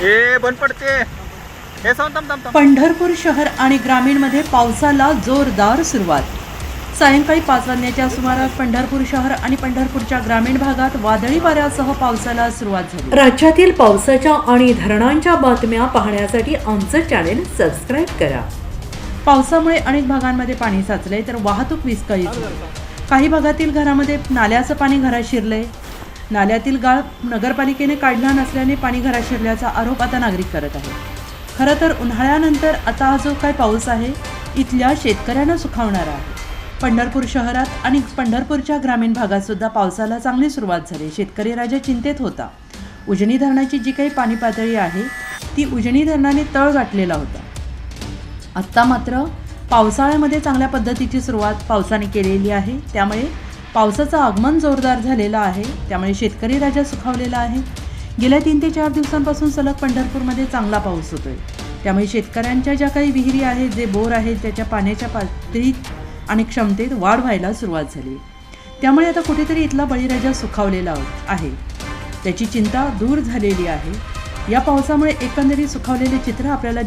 हे बंद पडते. हे सांग थांब थांब थांब. पंढरपूर शहर आणि ग्रामीणमध्ये पावसाला जोरदार सुरुवात. सायंकाळी पाच वाजण्याच्या सुमारास पंढरपूर शहर आणि पंढरपूरच्या ग्रामीण भागात वादळी वाऱ्यासह पावसाला सुरुवात झाली. राज्यातील पावसाच्या आणि धरणांच्या बातम्या पाहण्यासाठी आमचं चॅनेल सबस्क्राईब करा. पावसामुळे अनेक भागांमध्ये पाणी साचले तर वाहतूक विस्कळीत झाली. काही भागातील घरामध्ये नाल्याचं पाणी घरात शिरलंय. नाल्यातील गाळ नगरपालिकेने काढला नसल्याने पाणी घरात शिरल्याचा आरोप आता नागरिक करत आहेत. खरं तर उन्हाळ्यानंतर आता हा जो काय पाऊस आहे इथल्या शेतकऱ्यांना सुखावणारा आहे. पंढरपूर शहरात आणि पंढरपूरच्या ग्रामीण भागात सुद्धा पावसाला चांगली सुरुवात झाली. शेतकरी राजा चिंतेत होता. उजनी धरणाची जी काही पाणी पातळी आहे ती उजनी धरणाने तळ गाठलेला होता. आत्ता मात्र पावसाळ्यामध्ये चांगल्या पद्धतीची सुरुवात पावसाने केलेली आहे. त्यामुळे पावसाचं आगमन जोरदार झालेलं आहे. त्यामुळे शेतकरी राजा सुखावलेला आहे. गेल्या तीन ते चार दिवसांपासून सलग पंढरपूरमध्ये चांगला पाऊस होतोय. त्यामुळे शेतकऱ्यांच्या ज्या काही विहिरी आहेत जे बोर आहेत त्याच्या पाण्याच्या पातळीत आणि क्षमतेत वाढ व्हायला सुरुवात झाली. त्यामुळे आता कुठेतरी इथला बळीराजा सुखावलेला आहे. त्याची चिंता दूर झालेली आहे. या पावसामुळे एकंदरीत सुखावलेले चित्र आपल्याला दिसत